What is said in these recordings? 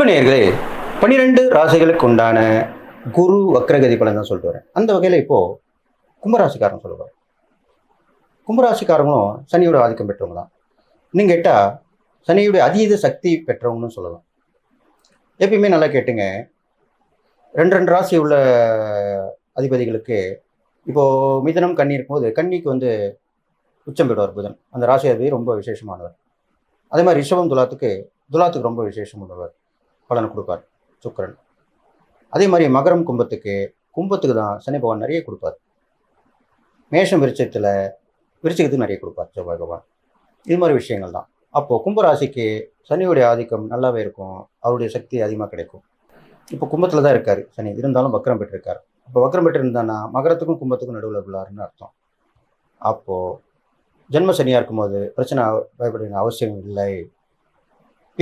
அன்பு நேர்களே பன்னிரெண்டு ராசிகளுக்கு உண்டான குரு வக்ரகதி பலன் தான் சொல்லிட்டு வரேன். அந்த வகையில் இப்போது கும்பராசிக்காரன் சொல்லுவார் கும்பராசிக்காரங்களும் சனியோட ஆதிக்கம் பெற்றவங்க தான். இன்னும் கேட்டால் சனியுடைய அதீத சக்தி பெற்றவங்கன்னு சொல்லலாம். எப்பயுமே நல்லா கேட்டுங்க. ரெண்டு ரெண்டு ராசி உள்ள அதிபதிகளுக்கு இப்போது மிதனம் கண்ணி இருக்கும்போது கன்னிக்கு வந்து உச்சம் பெறுவார் புதன். அந்த ராசி அதிபதி ரொம்ப விசேஷமானவர். அதே மாதிரி ரிஷபம் துலாத்துக்கு துலாத்துக்கு ரொம்ப விசேஷம் உள்ளவர் பலன் கொடுப்பார் சுக்கரன். அதே மாதிரி மகரம் கும்பத்துக்கு கும்பத்துக்கு தான் சனி பகவான் நிறைய கொடுப்பார். மேஷம் விருச்சத்தில் விருச்சிகத்துக்கு நிறைய கொடுப்பார் செவ்வாய் பகவான். இது மாதிரி விஷயங்கள் தான். அப்போது கும்பராசிக்கு சனியுடைய ஆதிக்கம் நல்லாவே இருக்கும். அவருடைய சக்தி அதிகமாக கிடைக்கும். இப்போ கும்பத்தில் தான் இருக்கார் சனி. இருந்தாலும் வக்ரம் பெற்றிருக்கார். இப்போ வக்ரம் பெற்றிருந்தானா மகரத்துக்கும் கும்பத்துக்கும் நடுவில் உள்ளாருன்னு அர்த்தம். அப்போது ஜென்ம சனியாக இருக்கும்போது பிரச்சனை பயப்பட வேண்டிய அவசியம் இல்லை.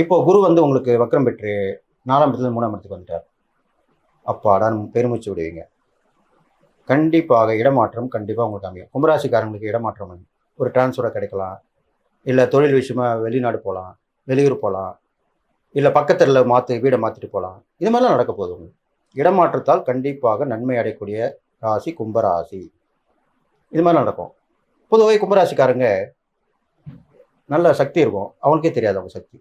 இப்போ குரு வந்து உங்களுக்கு வக்கரம் பெற்று நாலாம் இடத்துல மூணாம் இடத்துக்கு வந்துட்டார். அப்பாடான் பெருமிச்சு விடுவீங்க. கண்டிப்பாக இடமாற்றம் கண்டிப்பாக உங்களுக்கு அமையும். கும்பராசிக்காரங்களுக்கு இடமாற்றம் ஒரு டிரான்ஸ்ஃபரை கிடைக்கலாம். இல்லை தொழில் விஷயமா வெளிநாடு போகலாம் வெளியூர் போகலாம் இல்லை பக்கத்தில் மாற்று வீடை மாற்றிட்டு போகலாம் இது மாதிரிலாம் நடக்க போகுது உங்களுக்கு. இடமாற்றத்தால் கண்டிப்பாக நன்மை அடையக்கூடிய ராசி கும்பராசி. இது மாதிரி நடக்கும். பொதுவாக கும்பராசிக்காரங்க நல்ல சக்தி இருக்கும். அவங்களுக்கே தெரியாது அவங்க சக்தி.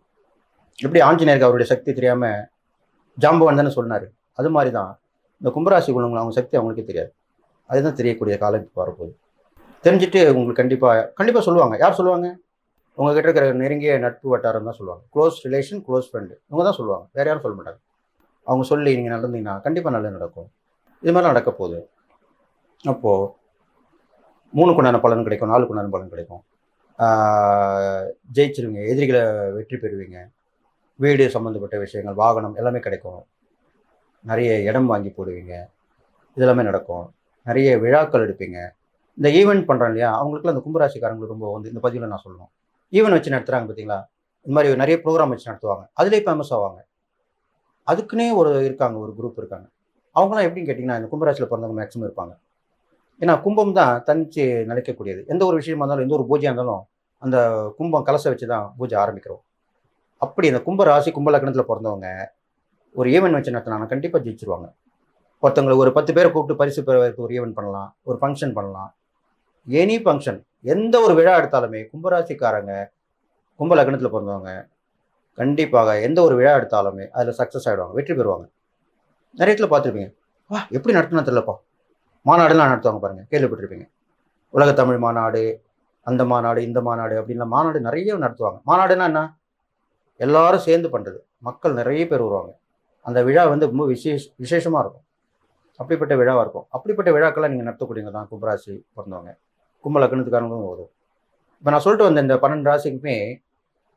எப்படி ஆஞ்சநேயருக்கு அவருடைய சக்தி தெரியாமல் ஜாம்பவான் தானே சொன்னார்? அது மாதிரி தான் இந்த கும்பராசி குணங்கள் அவங்க சக்தி அவங்களுக்கே தெரியாது. அதுதான் தெரியக்கூடிய காலம் இப்போ வரப்போகுது. தெரிஞ்சுட்டு உங்களுக்கு கண்டிப்பாக கண்டிப்பாக சொல்லுவாங்க. யார் சொல்லுவாங்க? உங்ககிட்ட இருக்கிற நெருங்கிய நட்பு வட்டாரம் தான் சொல்லுவாங்க. க்ளோஸ் ரிலேஷன் க்ளோஸ் ஃப்ரெண்டு இவங்க தான் சொல்லுவாங்க. வேற யாரும் சொல்ல மாட்டாங்க. அவங்க சொல்லி நீங்கள் நடந்தீங்கன்னா கண்டிப்பாக நல்லது நடக்கும். இது மாதிரிலாம் நடக்க போகுது. அப்போது மூணு உண்டான பலன் கிடைக்கும் நாலு உண்டான பலன் கிடைக்கும். ஜெயிச்சிருவீங்க. எதிரிகளை வெற்றி பெறுவீங்க. வீடு சம்மந்தப்பட்ட விஷயங்கள் வாகனம் எல்லாமே கிடைக்கும். நிறைய இடம் வாங்கி போடுவீங்க. இதெல்லாமே நடக்கும். நிறைய விழாக்கள் எடுப்பீங்க. இந்த ஈவெண்ட் பண்ணுறோம் இல்லையா அவங்களுக்குலாம் அந்த கும்பராசிக்காரங்களுக்கு ரொம்ப வந்து இந்த பதிவில் நான் சொல்லணும். ஈவெண்ட் வச்சு நடத்துகிறாங்க பார்த்தீங்களா? இந்த மாதிரி நிறைய ப்ரோக்ராம் வச்சு நடத்துவாங்க. அதுலேயே ஃபேமஸ் ஆவாங்க. அதுக்குன்னே ஒரு இருக்காங்க ஒரு குரூப் இருக்காங்க. அவங்களாம் எப்படின்னு கேட்டிங்கன்னா இந்த கும்பராசியில் பிறந்தவங்க மேக்ஸிமம் இருப்பாங்க. ஏன்னா கும்பம் தான் தனிச்சு நினைக்கக்கூடியது எந்த ஒரு விஷயமா இருந்தாலும் எந்த ஒரு பூஜையாக இருந்தாலும் அந்த கும்பம் கலசை வச்சு தான் பூஜை ஆரம்பிக்கிறோம். அப்படி இந்த கும்ப ராசி கும்ப லக்னத்தில் பிறந்தவங்க ஒரு ஈவெண்ட் வச்சு நடத்தினாங்க கண்டிப்பாக ஜெயிச்சிருவாங்க. ஒருத்தவங்களை ஒரு பத்து பேரை கூப்பிட்டு பரிசு பெறுவதற்கு ஒரு ஈவெண்ட் பண்ணலாம் ஒரு ஃபங்க்ஷன் பண்ணலாம். எனி ஃபங்க்ஷன் எந்த ஒரு விழா எடுத்தாலுமே கும்பராசிக்காரங்க கும்ப லக்னத்தில் பிறந்தவங்க கண்டிப்பாக எந்த ஒரு விழா எடுத்தாலுமே அதில் சக்ஸஸ் ஆகிடுவாங்க வெற்றி பெறுவாங்க. நிறைய இடத்துல பார்த்துருப்பீங்க. வா எப்படி நடத்தினா தெரியலப்பா. மாநாடுலாம் நடத்துவாங்க பாருங்கள் கேள்விப்பட்டிருப்பீங்க. உலக தமிழ் மாநாடு அந்த மாநாடு இந்த மாநாடு அப்படின்லாம் மாநாடு நிறைய நடத்துவாங்க. மாநாடுனா என்ன? எல்லாரும் சேர்ந்து பண்ணுறது மக்கள் நிறைய பேர் வருவாங்க. அந்த விழா வந்து ரொம்ப விசேஷ விசேஷமாக இருக்கும். அப்படிப்பட்ட விழாவாக இருக்கும். அப்படிப்பட்ட விழாக்கெல்லாம் நீங்கள் நடத்தக்கூடியவங்க தான் கும்பராசி பிறந்தவங்க. கும்ப லக்னத்துக்காரங்களும் வரும் இப்போ நான் சொல்லிட்டு வந்த இந்த பன்னெண்டு ராசிக்குமே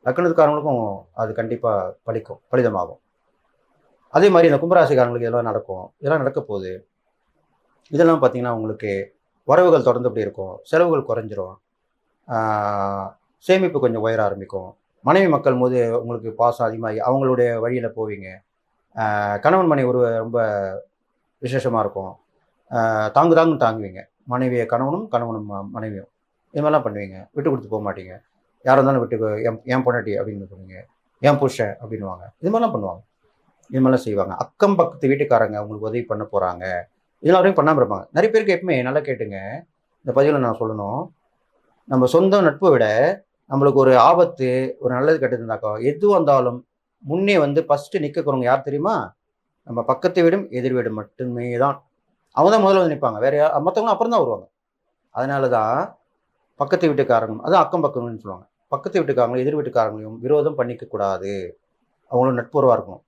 லக்னத்துக்காரங்களுக்கும் அது கண்டிப்பாக பழிக்கும் பலிதமாகும். அதே மாதிரி இந்த கும்பராசிக்காரங்களுக்கு இதெல்லாம் நடக்கும். இதெல்லாம் நடக்க போகுது. இதெல்லாம் பார்த்தீங்கன்னா உங்களுக்கு வரவுகள் தொடர்ந்து அப்படி இருக்கும். செலவுகள் குறைஞ்சிரும். சேமிப்பு கொஞ்சம் உயர ஆரம்பிக்கும். மனைவி மக்கள் போது உங்களுக்கு பாசம் அதிகமாகி அவங்களுடைய வழியில் போவீங்க. கணவன் மனைவி ஒரு ரொம்ப விசேஷமாக இருக்கும். தாங்கு தாங்கு தாங்குவீங்க. மனைவியை கணவனும் கணவனும் ம- மனைவியும். இது மாதிரிலாம் பண்ணுவீங்க. விட்டு கொடுத்து போக மாட்டீங்க. யாராக இருந்தாலும் விட்டு என் என் பொண்டாட்டி அப்படின்னு பண்ணுவீங்க என் புருஷன் அப்படின்னுவாங்க. இது மாதிரிலாம் பண்ணுவாங்க. இது மாதிரிலாம் செய்வாங்க. அக்கம் பக்கத்து வீட்டுக்காரங்க உங்களுக்கு உதவி பண்ண போகிறாங்க இதெல்லாம் வரையும் பண்ணாமல் இருப்பாங்க. நிறைய பேருக்கு எப்பவுமே நல்லா கேட்டுங்க. இந்த பதிவில் நான் சொல்லணும். நம்ம சொந்த நட்பை விட நம்மளுக்கு ஒரு ஆபத்து ஒரு நல்லது கெட்டது இருந்தாக்கா எது வந்தாலும் முன்னே வந்து ஃபஸ்ட்டு நிற்கக்கிறவங்க யார் தெரியுமா? நம்ம பக்கத்து வீடும் எதிர் வீடு மட்டுமே தான் அவங்க தான் முதல்ல வந்து நிற்பாங்க வேற யார் மற்றவங்களும் அப்புறம் தான் வருவாங்க. அதனால தான் பக்கத்து வீட்டுக்காரங்க அதுவும் அக்கம் பக்கம்னு சொல்லுவாங்க. பக்கத்து வீட்டுக்காரங்களும் எதிர் வீட்டுக்காரங்களையும் விரோதம் பண்ணிக்க கூடாது அவங்களும் நட்புறவாக இருக்கணும்.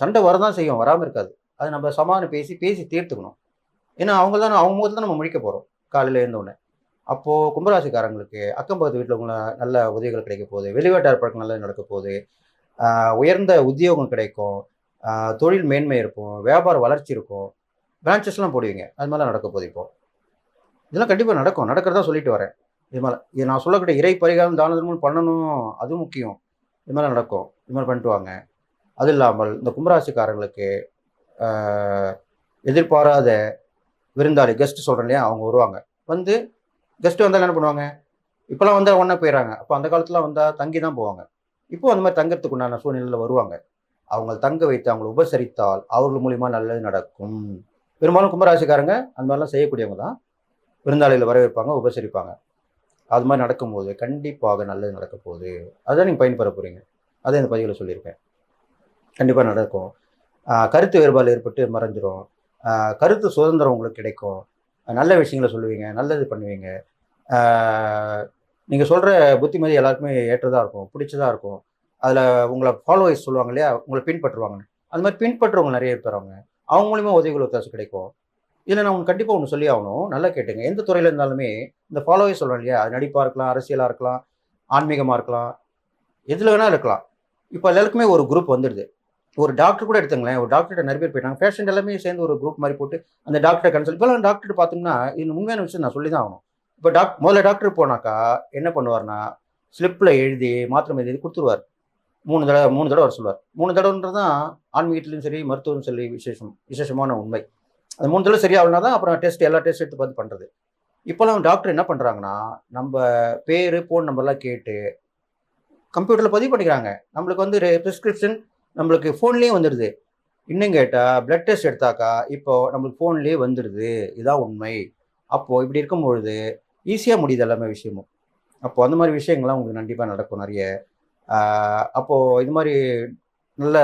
சண்டை வரதான் செய்யும் வராமல் இருக்காது. அது நம்ம சமாதானம் பேசி பேசி தீர்த்துக்கணும். ஏன்னா அவங்க தான் அவங்க முகத்தில் தான் நம்ம முடிக்க போகிறோம் காலையில் எழுந்தோடனே அப்போது கும்பராசிக்காரங்களுக்கு அக்கம் பக்கத்து வீட்டில் உங்களை நல்ல உதவிகள் கிடைக்க போகுது. வெளிநாட்டார் பழக்கம் நல்லது நடக்க போகுது. உயர்ந்த உத்தியோகம் கிடைக்கும். தொழில் மேன்மை இருக்கும். வியாபார வளர்ச்சி இருக்கும். பிரான்ச்சஸ்லாம் போடுவீங்க. அது மாதிரிலாம் நடக்க போகுது இப்போ. இதெல்லாம் கண்டிப்பாக நடக்கும். நடக்கிறதா சொல்லிட்டு வரேன். இது மாதிரி இது நான் சொல்லக்கூடிய இறை பரிகாரம் தான தர்மம் பண்ணணும். அது முக்கியம். இது மாதிரி நடக்கும். இது மாதிரி பண்ணிட்டு வாங்க. அது இல்லாமல் இந்த கும்பராசிக்காரங்களுக்கு எதிர்பாராத விருந்தாளி கெஸ்ட் சொல்கிறேன் இல்லையா? அவங்க வருவாங்க. வந்து கெஸ்ட் வந்தால் என்ன பண்ணுவாங்க? இப்போலாம் வந்தால் ஒன்றா போயிடறாங்க அப்போ அந்த காலத்தில் வந்தால் தங்கி தான் போவாங்க. இப்போ அந்த மாதிரி தங்கறதுக்கு உண்டான சூழ்நிலையில் வருவாங்க. அவங்க தங்க வைத்து அவங்களை உபசரித்தால் அவர்கள் மூலியமா நல்லது நடக்கும். பெரும்பாலும் கும்பராசிக்காரங்க அந்த மாதிரிலாம் செய்யக்கூடியவங்க தான். விருந்தாளியில் வரவேற்பாங்க உபசரிப்பாங்க. அது மாதிரி நடக்கும்போது கண்டிப்பாக நல்லது நடக்க போகுது. அதுதான் நீங்கள் பயன்பெற போகிறீங்க அதை இந்த பதிவில் சொல்லியிருக்கேன். கண்டிப்பாக நடக்கும். கருத்து வேறுபாடு ஏற்பட்டு மறைஞ்சிரும். கருத்து சுதந்திரம் உங்களுக்கு கிடைக்கும். நல்ல விஷயங்களை சொல்லுவீங்க நல்லது பண்ணுவீங்க. நீங்கள் சொல்கிற புத்திமதி எல்லாருக்குமே ஏற்றதாக இருக்கும் பிடிச்சதாக இருக்கும். அதில் உங்களை ஃபாலோவர்ஸ் சொல்லுவாங்க இல்லையா உங்களை பின்பற்றுவாங்க அந்த மாதிரி பின்பற்றுறவங்க நிறைய பேர் அவங்க. அவங்க மூலியமா உதவிகள் ஒத்தாசு கிடைக்கும். இதில் நான் உங்களுக்கு கண்டிப்பாக ஒன்று சொல்லி ஆகணும். நல்லா கேட்டுங்க. எந்த துறையில் இருந்தாலுமே இந்த ஃபாலோவர்ஸ் சொல்கிறோம் இல்லையா அது நடிப்பாக இருக்கலாம் அரசியலாக இருக்கலாம் ஆன்மீகமாக இருக்கலாம் எதில் வேணால் இருக்கலாம். இப்போ எல்லாருக்குமே ஒரு குரூப் வந்துடுது. ஒரு டாக்டர் கூட எடுத்துங்களேன். ஒரு டாக்டர்கிட்ட நிறைய பேர் போயிட்டாங்க. பேஷண்ட் எல்லாமே சேர்ந்து ஒரு குரூப் மாதிரி போட்டு அந்த டாக்டரை கன்சல்ட் இப்போலாம் டாக்டர் பார்த்தீங்கன்னா இது உண்மையான விஷயம் நான் சொல்லி தான் ஆகணும். இப்போ டாக் முதல்ல டாக்டர் போனாக்கா என்ன பண்ணுவார்னா ஸ்லிப்பில் எழுதி மாத்திரை எழுதி கொடுத்துருவார். மூணு தடவை மூணு தடவை வர சொல்லுவார். மூணு தடவைன்றது தான் ஆன்மீகத்துலையும் சரி மருத்துவம் சரி விசேஷம் விசேஷமான உண்மை. அந்த மூணு தடவை சரியாகலனா தான் அப்புறம் டெஸ்ட் எல்லா டெஸ்ட் எடுத்து பார்த்து பண்ணுறது இப்போலாம் டாக்டர் என்ன பண்ணுறாங்கன்னா நம்ம பேர் ஃபோன் நம்பர்லாம் கேட்டு கம்ப்யூட்டரில் பதிவு பண்ணிக்கிறாங்க. நம்மளுக்கு வந்து ப்ரிஸ்கிரிப்ஷன் நம்மளுக்கு ஃபோன்லேயே வந்துடுது இன்னும் கேட்டால் பிளட் டெஸ்ட் எடுத்தாக்கா இப்போ நம்மளுக்கு ஃபோன்லேயே வந்துடுது இதான் உண்மை. அப்போது இப்படி இருக்கும்பொழுது ஈஸியாக முடியுது எல்லாமே விஷயமும். அப்போது அந்த மாதிரி விஷயங்கள்லாம் உங்களுக்கு கண்டிப்பாக நடக்கும் நிறைய. அப்போது இது மாதிரி நல்ல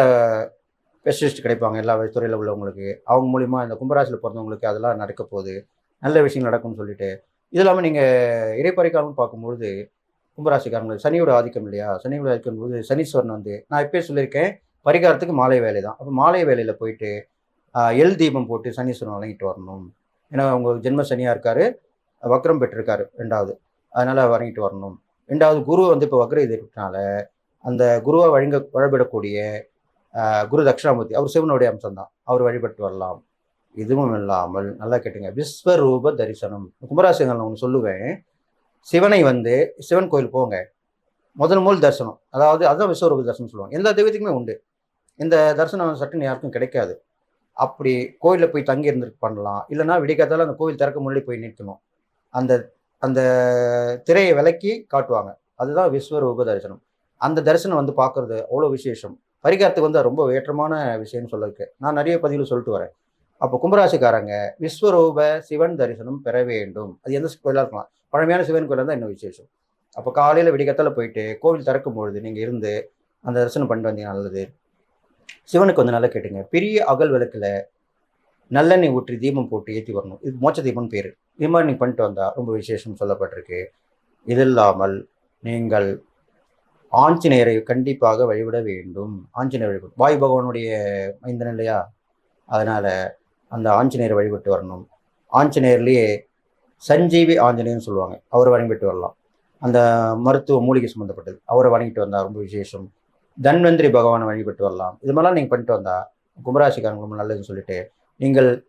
ஸ்பெஷலிஸ்ட் கிடைப்பாங்க எல்லா துறையில் உள்ளவங்களுக்கு. அவங்க மூலிமா இந்த கும்பராசியில் பிறந்தவங்களுக்கு அதெல்லாம் நடக்க போகுது. நல்ல விஷயங்கள் நடக்கும்னு சொல்லிட்டு. இது இல்லாமல் நீங்கள் இறைப்பறிக்காலம் பார்க்கும்பொழுது கும்பராசிக்காரங்களுக்கு சனியோட ஆதிக்கம் இல்லையா? சனியோட ஆதிக்கம் போது சனீஸ்வரன் வந்து நான் இப்பயே சொல்லியிருக்கேன் பரிகாரத்துக்கு மாலை வேலை தான் அப்போ மாலை வேலையில் போயிட்டு எல் தீபம் போட்டு சனீஸ்வரன் வழங்கிட்டு வரணும். ஏன்னா அவங்க ஜென்ம சனியாக இருக்காரு. வக்ரம் பெற்றிருக்காரு ரெண்டாவது அதனால வணங்கிட்டு வரணும். ரெண்டாவது குரு வந்து இப்போ வக்ர எதிர்ப்புனால அந்த குருவை வழங்க வழிபடக்கூடிய குரு தட்சிணாமூர்த்தி அவர் சிவனுடைய அம்சம் தான் அவர் வழிபட்டு வரலாம். இதுவும் இல்லாமல் நல்லா கேட்டுங்க. விஸ்வரூப தரிசனம். கும்பராசிகள் நான் ஒன்று சொல்லுவேன். சிவனை வந்து சிவன் கோயில் போங்க. முதல் முதல் தரிசனம். அதாவது அதுதான் விஸ்வரூப தரிசனம் சொல்லுவாங்க. எந்த தெய்வத்துக்குமே உண்டு. இந்த தரிசனம் சட்டுன்னு யாருக்கும் கிடைக்காது. அப்படி கோயிலில் போய் தங்கி இருந்துட்டு பண்ணலாம். இல்லைன்னா விடிக்காதால அந்த கோவில் திறக்க முன்னாடி போய் நிற்கணும். அந்த அந்த திரையை விலக்கி காட்டுவாங்க. அதுதான் விஸ்வரூப தரிசனம். அந்த தரிசனம் வந்து பார்க்கறது அவ்வளோ விசேஷம். பரிகாரத்துக்கு வந்து ரொம்ப ஏற்றமான விஷயம்னு சொல்லிருக்கு நான் நிறைய பதிவில் சொல்லிட்டு வரேன். அப்போ கும்பராசிக்காரங்க விஸ்வரூப சிவன் தரிசனம் பெற வேண்டும். அது எந்த கோயிலாக இருக்கலாம். பழமையான சிவன் கோயிலாக தான் இன்னும் விசேஷம். அப்போ காலையில் விடிகத்தில் போயிட்டு கோவில் திறக்கும் பொழுது நீங்கள் இருந்து அந்த தரிசனம் பண்ணிட்டு வந்தீங்க நல்லது. சிவனுக்கு வந்து நல்லா கேட்டுங்க. பெரிய அகல் விளக்கில் நல்லெண்ணெய் ஊற்றி தீபம் போட்டு ஏற்றி வரணும். இது மோட்ச தீபம்னு பேர். இது மாதிரி நீங்கள் பண்ணிட்டு வந்தால் ரொம்ப விசேஷம் சொல்லப்பட்டிருக்கு. இது இல்லாமல் நீங்கள் ஆஞ்சநேயரை கண்டிப்பாக வழிபட வேண்டும். ஆஞ்சநேயர் வழிபடும் வாயு பகவானுடைய மைந்தன் இல்லையா? அதனால் அந்த ஆஞ்சநேயரை வழிபட்டு வரணும். ஆஞ்சநேயர்லேயே சஞ்சீவி ஆஞ்சநேயர்னு சொல்லுவாங்க. அவரை வழிபட்டு வரலாம். அந்த மருத்துவ மூலிகை சம்மந்தப்பட்டது அவரை வணங்கிட்டு வந்தால் ரொம்ப விசேஷம். தன்வந்திரி பகவானை வழிபட்டு வரலாம். இது மாதிரிலாம் நீங்கள் பண்ணிட்டு வந்தால் கும்பராசிக்காரங்க ரொம்ப நல்லதுன்னு சொல்லிட்டு நீங்கள்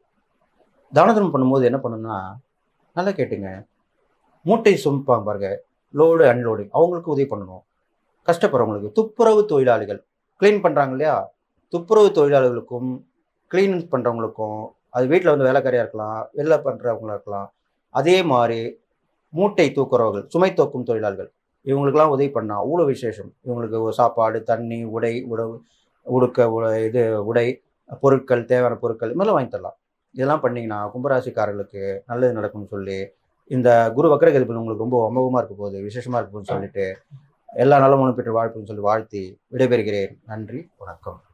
தான தர்மம் பண்ணும்போது என்ன பண்ணணும்னா நல்லா கேட்டுங்க. மூட்டை சுமப்பாங்க பாருங்க. லோடு அன்லோடு அவங்களுக்கு உதவி பண்ணணும். கஷ்டப்படுறவங்களுக்கு. துப்புரவு தொழிலாளிகள். க்ளீன் பண்ணுறாங்க இல்லையா? துப்புரவு தொழிலாளர்களுக்கும் க்ளீன் பண்ணுறவங்களுக்கும் அது வீட்டில் வந்து வேலைக்காரியாக இருக்கலாம் வெளில பண்ணுறவங்களா இருக்கலாம் அதே மாதிரி மூட்டை தூக்குறவர்கள் சுமை தூக்கும் தொழிலாளர்கள் இவங்களுக்கெல்லாம் உதவி பண்ணால் அவ்வளோ விசேஷம். இவங்களுக்கு சாப்பாடு தண்ணி உடை உடவு உடுக்க உ- இது உடை பொருட்கள் தேவையான பொருட்கள் இது மாதிரிலாம் வாங்கி தரலாம். இதெல்லாம் பண்ணிங்கன்னா கும்பராசிக்காரர்களுக்கு நல்லது நடக்கும்னு சொல்லி இந்த குரு வக்கரகதிபதி உங்களுக்கு ரொம்ப அமோகமாக இருக்க போகுது விசேஷமாக இருக்கும்னு சொல்லிட்டு எல்லா நலமும் பெற்று வாழ்ப்புன்னு சொல்லி வாழ்த்தி விடைபெறுகிறேன். நன்றி வணக்கம்.